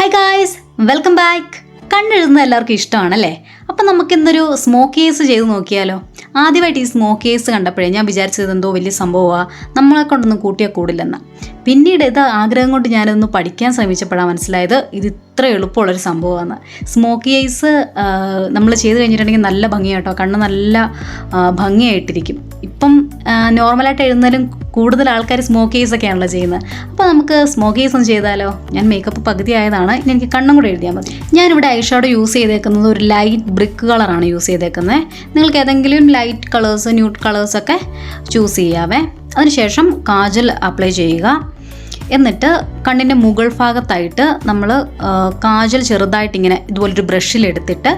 Hi guys welcome back കണ്ണെഴുതുന്നത് എല്ലാവർക്കും ഇഷ്ടമാണല്ലേ? അപ്പം നമുക്കിന്നൊരു സ്മോക്ക് കേസ് ചെയ്ത് നോക്കിയാലോ? ആദ്യമായിട്ട് ഈ സ്മോക്ക് കേസ് കണ്ടപ്പോഴേ ഞാൻ വിചാരിച്ചത് എന്തോ വലിയ സംഭവമാണ് നമ്മളെ കൊണ്ടൊന്നും കൂട്ടിയാൽ കൂടില്ലെന്ന്. പിന്നീട് ഇത് ആഗ്രഹം കൊണ്ട് ഞാനൊന്ന് പഠിക്കാൻ ശ്രമിച്ചപ്പോഴാണ് മനസ്സിലായത് ഇത് ഇത്ര എളുപ്പമുള്ളൊരു സംഭവമാണ് സ്മോക്ക് കേസ് നമ്മൾ ചെയ്ത് കഴിഞ്ഞിട്ടുണ്ടെങ്കിൽ നല്ല ഭംഗിയാട്ടോ. കണ്ണ് നല്ല ഭംഗിയായിട്ടിരിക്കും. ഇപ്പം നോർമലായിട്ട് എഴുതുന്നതിലും കൂടുതൽ ആൾക്കാർ സ്മോക്ക് ഒക്കെ ഒക്കെയാണല്ലോ ചെയ്യുന്നത്. അപ്പോൾ നമുക്ക് സ്മോക്ക് കേസ് ഒന്ന് ചെയ്താലോ? ഞാൻ മേക്കപ്പ് പകുതി ആയതാണ്. ഇനി എനിക്ക് കണ്ണും കൂടെ എഴുതിയാൽ മതി. ഞാനിവിടെ ഐഷാഡോ യൂസ് ചെയ്തേക്കുന്നത് ഒരു ലൈറ്റ് ബ്രിക്ക് കളറാണ് യൂസ് ചെയ്തേക്കുന്നത് നിങ്ങൾക്ക് ഏതെങ്കിലും ലൈറ്റ് കളേഴ്സ് ന്യൂട്ട് കളേഴ്സൊക്കെ ചൂസ് ചെയ്യാവേ. അതിനുശേഷം കാജൽ അപ്ലൈ ചെയ്യുക. എന്നിട്ട് കണ്ണിന്റെ മുകൾ ഭാഗത്തായിട്ട് നമ്മൾ കാജൽ ചെറുതായിട്ട് ഇങ്ങനെ ഇതുപോലൊരു ബ്രഷിലെടുത്തിട്ട്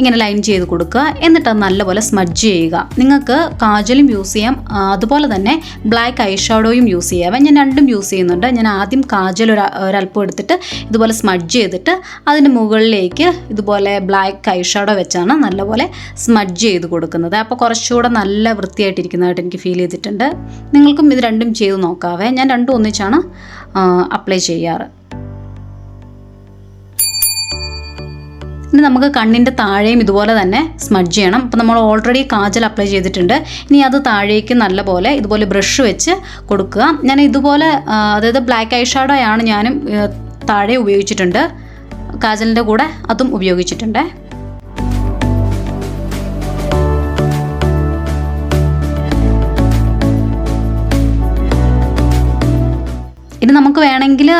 ഇങ്ങനെ ലൈൻ ചെയ്ത് കൊടുക്കുക. എന്നിട്ട് അത് നല്ലപോലെ സ്മഡ്ജ് ചെയ്യുക. നിങ്ങൾക്ക് കാജലും യൂസ് ചെയ്യാം. അതുപോലെ തന്നെ ബ്ലാക്ക് ഐ ഷാഡോയും യൂസ് ചെയ്യാം. ഞാൻ രണ്ടും യൂസ് ചെയ്യുന്നുണ്ട്. ഞാൻ ആദ്യം കാജൽ ഒരു ഒരല്പം എടുത്തിട്ട് ഇതുപോലെ സ്മഡ്ജ് ചെയ്തിട്ട് അതിന്റെ മുകളിലേക്ക് ഇതുപോലെ ബ്ലാക്ക് ഐ ഷാഡോ വെച്ചാണ് നല്ലപോലെ സ്മഡ്ജ് ചെയ്ത് കൊടുക്കുന്നത്. അപ്പോൾ കുറച്ചുകൂടെ നല്ല വൃത്തിയായിട്ടിരിക്കുന്നതായിട്ട് എനിക്ക് ഫീൽ ചെയ്തിട്ടുണ്ട്. നിങ്ങൾക്കും ഇത് രണ്ടും ചെയ്ത് നോക്കാവേ. ഞാൻ രണ്ടും ഒന്നിച്ചാണ് അപ്ലൈ ചെയ്യാറ്. ഇനി നമുക്ക് കണ്ണിന്റെ താഴെയും ഇതുപോലെ തന്നെ സ്മഡ്ജ് ചെയ്യണം. അപ്പോൾ നമ്മൾ ഓൾറെഡി കാജൽ അപ്ലൈ ചെയ്തിട്ടുണ്ട്. ഇനി അത് താഴേക്ക് നല്ലപോലെ ഇതുപോലെ ബ്രഷ് വെച്ച് കൊടുക്കുക. ഞാൻ ഇതുപോലെ അതായത് ബ്ലാക്ക് ഐ ആണ് ഞാനും താഴെ ഉപയോഗിച്ചിട്ടുണ്ട്. കാജലിന്റെ കൂടെ അതും ഉപയോഗിച്ചിട്ടുണ്ട്. ഇനി നമുക്ക് വേണമെങ്കിൽ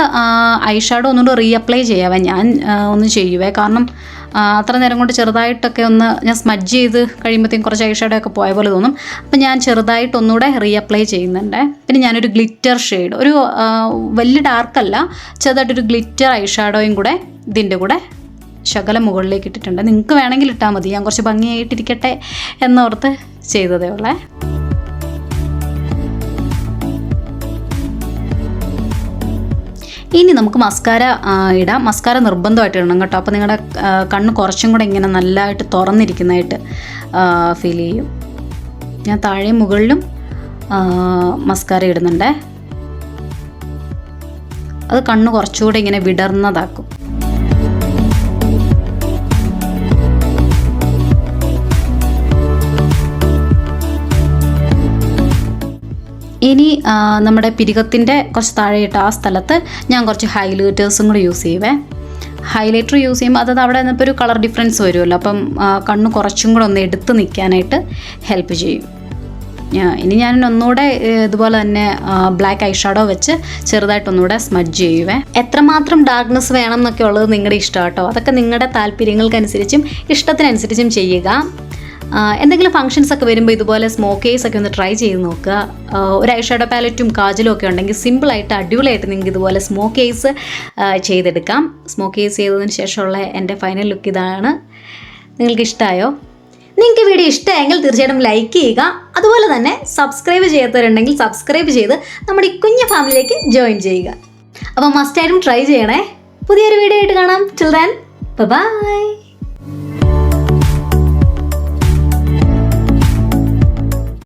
ഐ ഷാഡോ ഒന്നുകൂടെ റീ അപ്ലൈ ചെയ്യാവേ. ഞാൻ ഒന്ന് ചെയ്യുവേ. കാരണം അത്ര നേരം കൊണ്ട് ചെറുതായിട്ടൊക്കെ ഒന്ന് ഞാൻ സ്മഡ്ജ് ചെയ്ത് കഴിയുമ്പോഴത്തേക്കും കുറച്ച് ഐ ഷാഡോ ഒക്കെ പോയ പോലെ തോന്നും. അപ്പം ഞാൻ ചെറുതായിട്ട് ഒന്നുകൂടെ റീ അപ്ലൈ ചെയ്യുന്നുണ്ട്. പിന്നെ ഞാനൊരു ഗ്ലിറ്റർ ഷെയ്ഡ് ഒരു വലിയ ഡാർക്കല്ല ചെറുതായിട്ടൊരു ഗ്ലിറ്റർ ഐ ഷാഡോയും കൂടെ ഇതിന്റെ കൂടെ ശകലം മുകളിലേക്ക് ഇട്ടിട്ടുണ്ട്. നിങ്ങൾക്ക് വേണമെങ്കിൽ ഇട്ടാൽ മതി. ഞാൻ കുറച്ച് ഭംഗിയായിട്ടിരിക്കട്ടെ എന്നോർത്ത് ചെയ്തതേ ഉള്ളേ. ഇനി നമുക്ക് മസ്കാര ഇടാം. മസ്കാര നിർബന്ധമായിട്ട് ഇടണം കേട്ടോ. അപ്പോൾ നിങ്ങളുടെ കണ്ണ് കുറച്ചും കൂടെ ഇങ്ങനെ നല്ലതായിട്ട് തുറന്നിരിക്കുന്നതായിട്ട് ഫീൽ ചെയ്യും. ഞാൻ താഴെ മുകളിലും മസ്കാര ഇടുന്നുണ്ടേ. അത് കണ്ണ് കുറച്ചുകൂടെ ഇങ്ങനെ വിടർന്നതാക്കും. ഇനി നമ്മുടെ പിരികത്തിന്റെ കുറച്ച് താഴെയിട്ട് ആ സ്ഥലത്ത് ഞാൻ കുറച്ച് ഹൈലൈറ്റേഴ്സും കൂടി യൂസ് ചെയ്യുവേ. ഹൈലൈറ്റർ യൂസ് ചെയ്യുമ്പോൾ അതായത് അവിടെ നിന്നിപ്പോൾ ഒരു കളർ ഡിഫറൻസ് വരുമല്ലോ അപ്പം കണ്ണ് കുറച്ചും കൂടെ ഒന്ന് എടുത്ത് നിൽക്കാനായിട്ട് ഹെൽപ്പ് ചെയ്യും. ഇനി ഞാൻ ഒന്നുകൂടെ ഇതുപോലെ തന്നെ ബ്ലാക്ക് ഐ ഷാഡോ വെച്ച് ചെറുതായിട്ട് ഒന്നുകൂടെ സ്മഡ്ജ് ചെയ്യുവേ. എത്രമാത്രം ഡാർക്ക്നെസ് വേണം എന്നൊക്കെ ഉള്ളത് നിങ്ങളുടെ ഇഷ്ടം കേട്ടോ. അതൊക്കെ നിങ്ങളുടെ താല്പര്യങ്ങൾക്കനുസരിച്ചും ഇഷ്ടത്തിനനുസരിച്ചും ചെയ്യുക. എന്തെങ്കിലും ഫംഗ്ഷൻസ് ഒക്കെ വരുമ്പോൾ ഇതുപോലെ സ്മോക്കേഴ്സ് ഒക്കെ ഒന്ന് ട്രൈ ചെയ്ത് നോക്കുക. ഒരു ഐഷാഡോ പാലറ്റും കാജലും ഒക്കെ ഉണ്ടെങ്കിൽ സിമ്പിളായിട്ട് അടിപൊളിയായിട്ട് നിങ്ങൾക്ക് ഇതുപോലെ സ്മോക്കേഴ്സ് ചെയ്തെടുക്കാം. സ്മോക്ക് കേസ് ചെയ്തതിന് ശേഷമുള്ള എന്റെ ഫൈനൽ ലുക്ക് ഇതാണ്. നിങ്ങൾക്ക് ഇഷ്ടമായോ നിങ്ങൾക്ക് വീഡിയോ ഇഷ്ടമായെങ്കിൽ തീർച്ചയായിട്ടും ലൈക്ക് ചെയ്യുക. അതുപോലെ തന്നെ സബ്സ്ക്രൈബ് ചെയ്യാത്തവരുണ്ടെങ്കിൽ സബ്സ്ക്രൈബ് ചെയ്ത് നമ്മുടെ ഈ കുഞ്ഞു ഫാമിലിയിലേക്ക് ജോയിൻ ചെയ്യുക. അപ്പോൾ മസ്റ്റായിട്ടും ട്രൈ ചെയ്യണേ. പുതിയൊരു വീഡിയോ ആയിട്ട് കാണാം. Children by